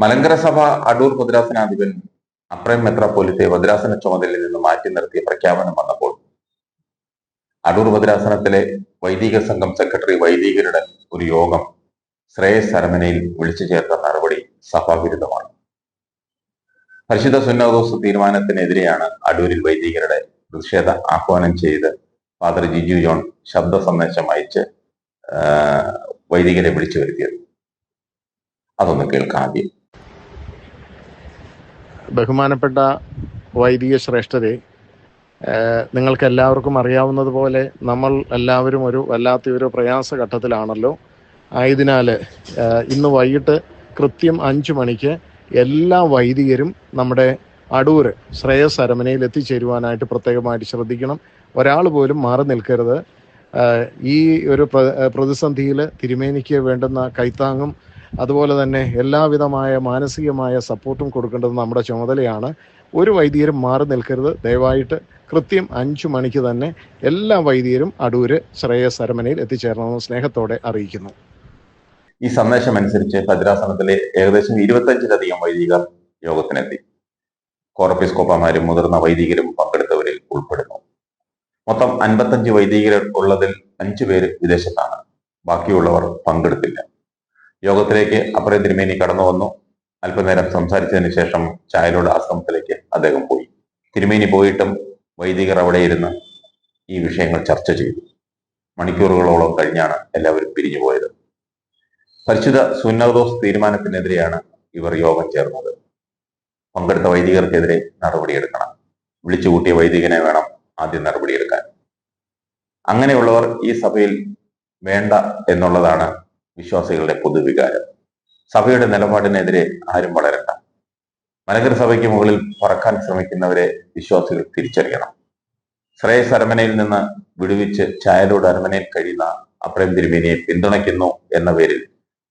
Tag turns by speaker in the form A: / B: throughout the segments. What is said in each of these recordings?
A: മലങ്കര സഭ അടൂർ മുദ്രാസനാധിപൻ അപ്രൈം മെത്രാപ്പോലിത്തെ ഭദ്രാസന ചുമതലയിൽ നിന്ന് മാറ്റി നിർത്തിയ പ്രഖ്യാപനം വന്നപ്പോൾ അടൂർ ഭദ്രാസനത്തിലെ വൈദിക സംഘം സെക്രട്ടറി വൈദികരുടെ ഒരു യോഗം ശ്രേയസ് അരമനയിൽ വിളിച്ചു ചേർത്ത നടപടി സഭാവിരുദ്ധമാണ്. പരിശുദ്ധ സുന്നോദോസ് തീരുമാനത്തിനെതിരെയാണ് അടൂരിൽ വൈദികരുടെ പ്രതിഷേധ ആഹ്വാനം ചെയ്ത് ഫാദർ ജിജു ജോൺ ശബ്ദ സന്ദേശം അയച്ച് വൈദികരെ വിളിച്ചു വരുത്തിയത്. അതൊന്ന് കേൾക്കാം ആദ്യം.
B: ബഹുമാനപ്പെട്ട വൈദിക ശ്രേഷ്ഠരെ നിങ്ങൾക്ക് എല്ലാവർക്കും അറിയാവുന്നതുപോലെ നമ്മൾ എല്ലാവരും ഒരു വല്ലാത്ത ഒരു പ്രയാസ ഘട്ടത്തിലാണല്ലോ ആയതിനാൽ ഇന്ന് വൈകിട്ട് കൃത്യം അഞ്ചു മണിക്ക് എല്ലാ വൈദികരും നമ്മുടെ അടൂർ ശ്രേയസ് അരമനയിൽ എത്തിച്ചേരുവാനായിട്ട് പ്രത്യേകമായിട്ട് ശ്രദ്ധിക്കണം. ഒരാൾ പോലും മാറി നിൽക്കരുത്. ഈ ഒരു പ്രതിസന്ധിയിൽ തിരുമേനിക്ക് വേണ്ടുന്ന കൈത്താങ്ങും അതുപോലെ തന്നെ എല്ലാവിധമായ മാനസികമായ സപ്പോർട്ടും കൊടുക്കേണ്ടത് നമ്മുടെ ചുമതലയാണ്. ഒരു വൈദികരും മാറി നിൽക്കരുത്. ദയവായിട്ട് കൃത്യം അഞ്ചു മണിക്ക് തന്നെ എല്ലാ വൈദികരും അടൂര് ശ്രേയസ് അരമനയിൽ എത്തിച്ചേരണമെന്ന് സ്നേഹത്തോടെ അറിയിക്കുന്നു.
A: ഈ സന്ദേശം അനുസരിച്ച് ഭദ്രാസനത്തിലെ ഏകദേശം ഇരുപത്തഞ്ചിലധികം വൈദികർ യോഗത്തിനെത്തി. കോറപ്പിസ്കോപ്പമാരും മുതിർന്ന വൈദികരും പങ്കെടുത്തവരിൽ ഉൾപ്പെടുന്നു. മൊത്തം അൻപത്തഞ്ച് വൈദികർ ഉള്ളതിൽ അഞ്ചു പേര് വിദേശത്താണ്. ബാക്കിയുള്ളവർ പങ്കെടുത്തില്ല. യോഗത്തിലേക്ക് അപ്പറേ തിരുമേനി കടന്നു വന്നു. അല്പനേരം സംസാരിച്ചതിന് ശേഷം ചായലോട് ആശ്രമത്തിലേക്ക് അദ്ദേഹം പോയി. തിരുമേനി പോയിട്ടും വൈദികർ അവിടെ ഇരുന്ന് ഈ വിഷയങ്ങൾ ചർച്ച ചെയ്തു. മണിക്കൂറുകളോളം കഴിഞ്ഞാണ് എല്ലാവരും പിരിഞ്ഞു പോയത്. പരിശുദ്ധ സുന്നദോസ് തീരുമാനത്തിനെതിരെയാണ് ഇവർ യോഗം ചേർന്നത്. പങ്കെടുത്ത വൈദികർക്കെതിരെ നടപടിയെടുക്കണം. വിളിച്ചുകൂട്ടിയ വൈദികനെ വേണം ആദ്യം നടപടിയെടുക്കാൻ. അങ്ങനെയുള്ളവർ ഈ സഭയിൽ വേണ്ട എന്നുള്ളതാണ് വിശ്വാസികളുടെ പൊതുവികാരം. സഭയുടെ നിലപാടിനെതിരെ ആരും വളരണ്ട. മലങ്കര സഭയ്ക്ക് മുകളിൽ പറക്കാൻ ശ്രമിക്കുന്നവരെ വിശ്വാസികൾ തിരിച്ചറിയണം. ശ്രേയസ് അരമനയിൽ നിന്ന് വിടുവിച്ച് ചായലോട് അരമനയിൽ കഴിയുന്ന അപ്രേം തിരുമേനിയെ പിന്തുണയ്ക്കുന്നു എന്ന പേരിൽ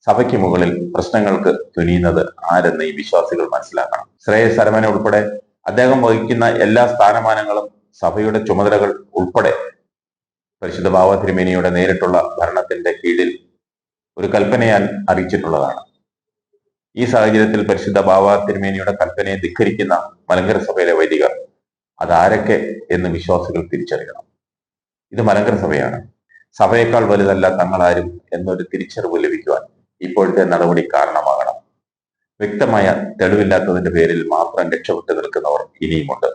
A: സഭയ്ക്ക് മുകളിൽ പ്രശ്നങ്ങൾക്ക് തുനിയുന്നത് ആരെന്ന് ഈ വിശ്വാസികൾ മനസ്സിലാക്കണം. ശ്രേയസ് അരമന ഉൾപ്പെടെ അദ്ദേഹം വഹിക്കുന്ന എല്ലാ സ്ഥാനമാനങ്ങളും സഭയുടെ ചുമതലകൾ ഉൾപ്പെടെ. പരിശുദ്ധ ബാവ തിരുമേനിയുടെ നേരിട്ടുള്ള ഭരണത്തിന്റെ കീഴിൽ ഒരു കൽപ്പനയാൽ അറിയിച്ചിട്ടുള്ളതാണ്. ഈ സാഹചര്യത്തിൽ പരിശുദ്ധ ബാബ തിരുമേനിയുടെ കൽപ്പനയെ ധിക്കരിക്കുന്ന മലങ്കര സഭയിലെ വൈദികർ അതാരൊക്കെ എന്ന് വിശ്വാസികൾ തിരിച്ചറിയണം. ഇത് മലങ്കര സഭയാണ്. സഭയേക്കാൾ വലുതല്ല തങ്ങളാരും എന്നൊരു തിരിച്ചറിവ് ലഭിക്കുവാൻ ഇപ്പോഴത്തെ നടപടി കാരണമാകണം. വ്യക്തമായ തെളിവില്ലാത്തതിന്റെ പേരിൽ മാത്രം രക്ഷപ്പെട്ടു നിൽക്കുന്നവർ ഇനിയുമുണ്ട്.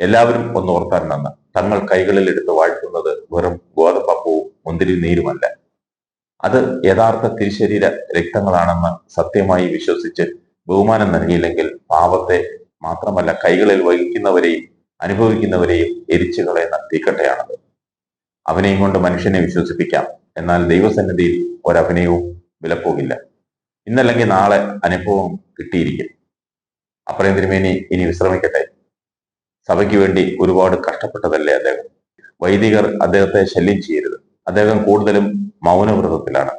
A: എല്ലാവരും ഒന്ന് ഓർത്താൻ നന്ന് തങ്ങൾ കൈകളിൽ എടുത്ത് വാഴ്ത്തുന്നത് വെറും ഗോതപ്പപ്പവും മുന്തിരി നീരുമല്ല അത് യഥാർത്ഥ തിരിശരീര രക്തങ്ങളാണെന്ന് സത്യമായി വിശ്വസിച്ച് ബഹുമാനം നൽകിയില്ലെങ്കിൽ പാപത്തെ മാത്രമല്ല കൈകളിൽ വഹിക്കുന്നവരെയും അനുഭവിക്കുന്നവരെയും എരിച്ചു കളയുന്ന തീക്കട്ടയാണത്. അഭിനയം കൊണ്ട് മനുഷ്യനെ വിശ്വസിപ്പിക്കാം. എന്നാൽ ദൈവസന്നിധിയിൽ ഒരഭിനയവും വിലപ്പോകില്ല. ഇന്നല്ലെങ്കിൽ നാളെ അനുഭവം കിട്ടിയിരിക്കും. അപ്പറേം തിരുമേനി ഇനി വിശ്രമിക്കട്ടെ. സഭയ്ക്ക് വേണ്ടി ഒരുപാട് കഷ്ടപ്പെട്ടതല്ലേ അദ്ദേഹം? വൈദികർ അദ്ദേഹത്തെ ശല്യം ചെയ്യരുത്. അദ്ദേഹം കൂടുതലും മൗനവ്രതത്തിലാണ്.